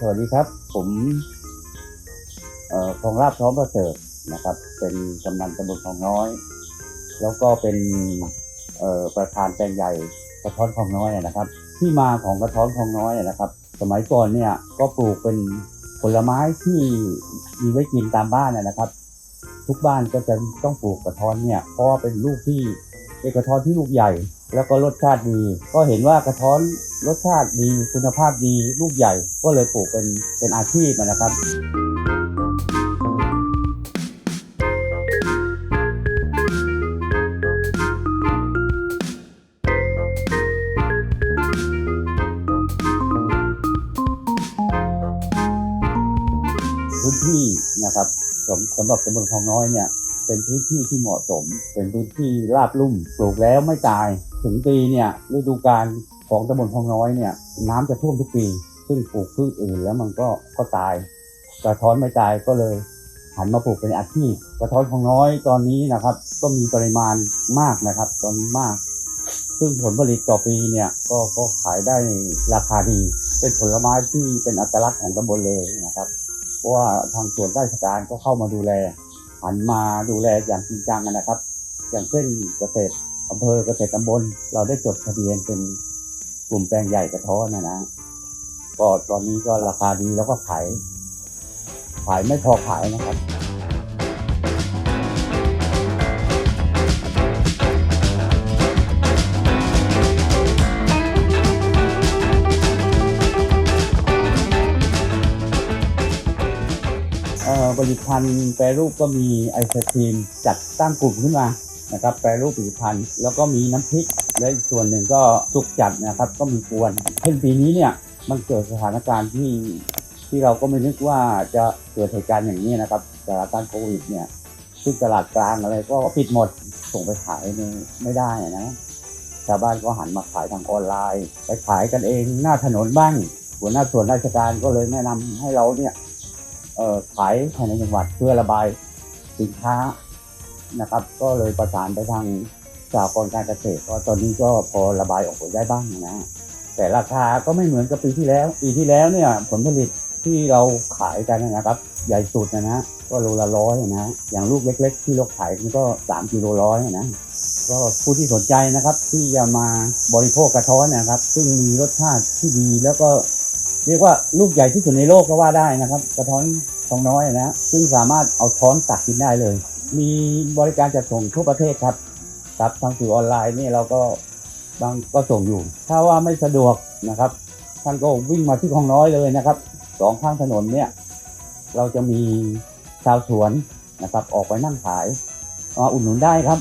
สวัสดีครับ ผมเอ่อคลองลาบพร้อมประเสริฐนะครับ เป็นกำนันตำบลคลองน้อย แล้วก็เป็นประธานแปลงใหญ่กระท้อนคลองน้อยนะครับ ที่มาของกระท้อนคลองน้อยนะครับ สมัยก่อนเนี่ยก็ปลูกเป็นผลไม้ที่มีไว้กินตามบ้านนะครับ ทุกบ้านก็จะต้องปลูกกระท้อนเนี่ยเพราะว่าเป็นลูกที่เป็นกระท้อนที่ลูกใหญ่ แล้วก็รสชาติดี ก็เห็นว่ากระท้อนรสชาติดีคุณภาพดีลูกใหญ่ก็เลยปลูกเป็นเป็นอาชีพนะครับพื้นที่นะครับสำสำหรับตำบลคลองน้อยเนี่ยเป็นพื้นที่ที่เหมาะสม เป็นพื้นที่ราบลุ่มปลูกแล้วไม่ตาย ถึงปีเนี่ยฤดูกาลของตำบลคลองน้อยเนี่ยน้ำจะท่วมทุกปี ซึ่งปลูกพืชอื่นแล้วมันก็ก็ตาย กระท้อนไม่ตายก็เลยหันมาปลูกเป็นอาชีพกระท้อนคลองน้อยตอนนี้นะครับ ก็มีปริมาณมากนะครับ ตอนนี้มาก ซึ่งผลผลิตต่อปีเนี่ยก็ก็ขายได้ราคาดี เป็นผลไม้ที่เป็นอัตลักษณ์ของตำบลเลยนะครับเพราะว่าทางส่วนราชการก็เข้ามาดูแลหันมาดูแลอย่างจริงจังนะครับ อย่างเช่นเกษตร อำเภอเกษตรตำบลเราได้จดทะเบียนเป็นกลุ่มแปลงใหญ่กระท้อนนะนะก็ตอนนี้ก็ราคาดีแล้วก็ขาย ขายไม่พอขายนะครับเออผลิตภัณฑ์แปรรูปก็มีไอศครีมจัดตั้งกลุ่มขึ้นมา นะครับแปรรูปผลิตภัณฑ์แล้วก็มีน้ำพริก และอีกส่วนหนึ่งก็สุกจัดนะครับ ก็มีกวนเช่นปีนี้เนี่ยมันเกิดสถานการณ์ที่ที่เราก็ไม่นึกว่าจะเกิดเหตุการณ์อย่างนี้นะครับสถานการณ์โควิดเนี่ยซึ่งตลาดกลางอะไรก็ปิดหมดส่งไปขายไม่ได้นะชาวบ้านก็หันมาขายทางออนไลน์ไปขายกันเองหน้าถนนบ้างหัวหน้าส่วนราชการก็เลยแนะนำให้เราเนี่ยขายภายในจังหวัดเพื่อระบายสินค้า นะครับ ก็เลยประสานไปทางสากรการเกษตรก็ตอนนี้ก็พอระบายออกไปได้บ้างนะแต่ราคาก็ไม่เหมือนกับปีที่แล้ว ปีที่แล้วเนี่ยผลผลิตที่เราขายกันนะครับ ใหญ่สุดนะนะก็โลละร้อยนะ อย่างลูกเล็ก ๆ ที่เราขายมันก็3กิโลร้อยนะก็ผู้ที่สนใจนะครับ ที่จะมาบริโภคกระท้อนนะครับ ซึ่งมีรสชาติที่ดีแล้วก็เรียกว่าลูกใหญ่ที่สุดในโลกก็ว่าได้นะครับ กระท้อนทองน้อยนะ ซึ่งสามารถเอาท้อนตักกินได้เลย มีบริการจัดส่งทั่วประเทศครับครับทางสื่อออนไลน์นี่เราก็บางก็ส่งอยู่ ถ้าว่าไม่สะดวกนะครับ ท่านก็วิ่งมาที่คลองน้อยเลยนะครับสองข้างถนนเนี่ยเราจะมีชาวสวนนะครับ ออกไปนั่งขายมาอุดหนุนได้ครับ